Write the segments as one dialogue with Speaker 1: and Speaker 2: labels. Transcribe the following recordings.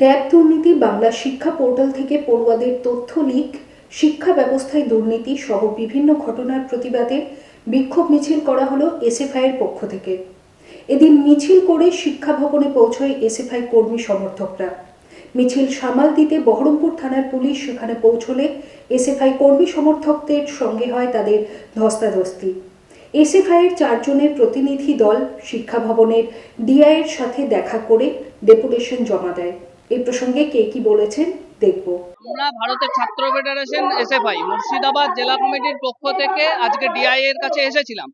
Speaker 1: Tab দুর্নীতি বাংলা শিক্ষা portal থেকে পড়ুয়াদের তথ্য লিক, শিক্ষা ব্যবস্থায় দুর্নীতি সহ বিভিন্ন ঘটনার প্রতিবাদে বিক্ষোভ মিছিল করা হলো এসএফআইয়ের পক্ষ থেকে। এদিন মিছিল করে শিক্ষা ভবনে পৌঁছয় এসএফআই কর্মী সমর্থকরা। মিছিল সামাল দিতে বহরমপুর থানার পুলিশ সেখানে পৌঁছলে এসএফআই কর্মী সমর্থকদের সঙ্গে হয় তাদের ধস্তাধস্তি। এসএফআইয়ের চারজনের প্রতিনিধি দল শিক্ষা ভবনের ডিআইয়ের সাথে দেখা করে ডেপুটেশন জমা দেয়। এই প্রসঙ্গে কে কি বলেছেন দেখব।
Speaker 2: আমরা ভারতের ছাত্র ফেডারেশন, এসএফআই, মুর্শিদাবাদ জেলা কমিটির পক্ষ থেকে আজকে ডিআই এর কাছে এসেছিলাম।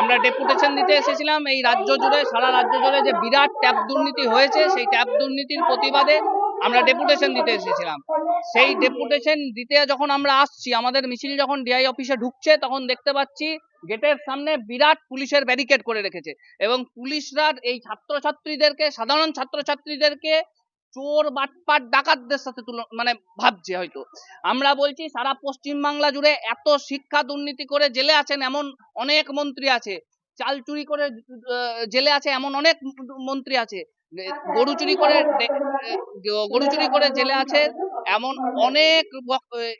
Speaker 2: আমরা ডেপুটেশন দিতে এসেছিলাম এই রাজ্য জুড়ে, সারা রাজ্য জুড়ে যে বিরাট ট্যাপ দুর্নীতি হয়েছে, সেই ট্যাব দুর্নীতির প্রতিবাদে আমরা ডেপুটেশন দিতে এসেছিলাম। সেই ডেপুটেশন দিতে যখন আমরা আসছি, আমাদের মিছিল যখন ডিআই অফিসে ঢুকছে, তখন দেখতে পাচ্ছি গেটের সামনে বিরাট পুলিশের ব্যারিকেড করে রেখেছে। এবং পুলিশরা এই ছাত্রছাত্রীদেরকে, সাধারণ ছাত্রছাত্রীদেরকে চোর, বাটপাট, ডাকাতদের সাথে তুলনা মানে ভাবছে হয়তো। আমরা বলছি, সারা পশ্চিম বাংলা জুড়ে এত শিক্ষা দুর্নীতি করে জেলে আছেন এমন অনেক মন্ত্রী আছে। চাল চুরি করে জেলে আছে এমন অনেক মন্ত্রী আছে। গরু চুরি করে গরু চুরি করে জেলে আছে এমন অনেক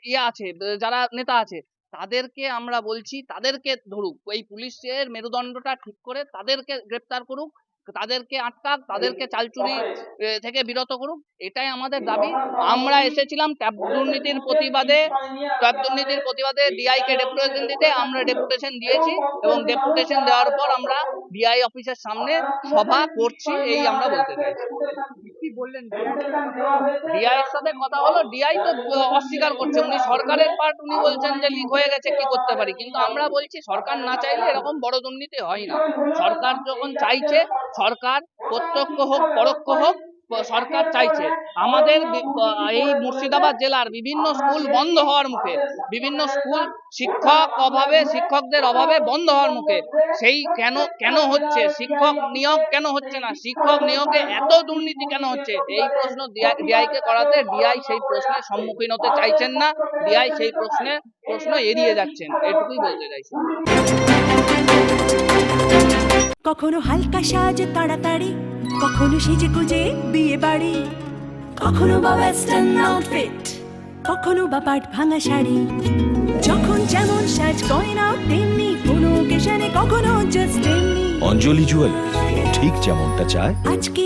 Speaker 2: ইয়ে আছে, যারা নেতা আছে। তাদেরকে আমরা বলছি, তাদেরকে ধরুক, এই পুলিশের মেরুদণ্ডটা ঠিক করে তাদেরকে গ্রেপ্তার করুক। তাদেরকে আটকাক তাদেরকে চালচুরি থেকে বিরত করুক এটাই আমাদের দাবি। আমরা এসেছিলাম ট্যাব দুর্নীতির প্রতিবাদে ট্যাব দুর্নীতির প্রতিবাদে ডিআই কে ডেপুটেশন দিতে আমরা ডেপুটেশন দিয়েছি এবং ডেপুটেশন দেওয়ার পর আমরা ডিআই অফিসের সামনে সভা করছি এই আমরা বলতে চাইছি। বললেন? ডিআই এর সাথে কথা হলো ডিআই তো অস্বীকার করছে। উনি সরকারের পার্ট উনি বলছেন যে লিক হয়ে গেছে কি করতে পারি? কিন্তু আমরা বলছি সরকার না চাইলে এরকম বড় দুর্নীতি হয় না। সরকার যখন চাইছে সরকার প্রত্যক্ষ হোক, পরোক্ষ হোক, সরকার চাইছে। আমাদের এই মুর্শিদাবাদ জেলার বিভিন্ন স্কুল বন্ধ হওয়ার মুখে, বিভিন্ন স্কুল শিক্ষক অভাবে, শিক্ষকদের অভাবে বন্ধ হওয়ার মুখে, সেই কেন কেন হচ্ছে? শিক্ষক নিয়োগ কেন হচ্ছে না? শিক্ষক নিয়োগে এত দুর্নীতি কেন হচ্ছে? এই প্রশ্ন ডিআইকে করাতে ডিআই সেই প্রশ্নের সম্মুখীন হতে চাইছেন না। ডিআই সেই প্রশ্নে, প্রশ্ন এড়িয়ে যাচ্ছেন। এটুকুই বলতে চাইছি।
Speaker 3: কখনো হালকা সাজ তাড়াতাড়ি কখনো সেজে গুজে বিয়ে বাড়ি কখনো বা ওয়েস্টার্ন আউটফিট কখনো বা পাট ভাঙা শাড়ি। যখন যেমন সাজ গয়না তেমনি কোনো কেশানে কখনো জাস্ট তেমনি।
Speaker 4: অঞ্জলি জুয়েল ঠিক যেমনটা চায়।
Speaker 3: আজকে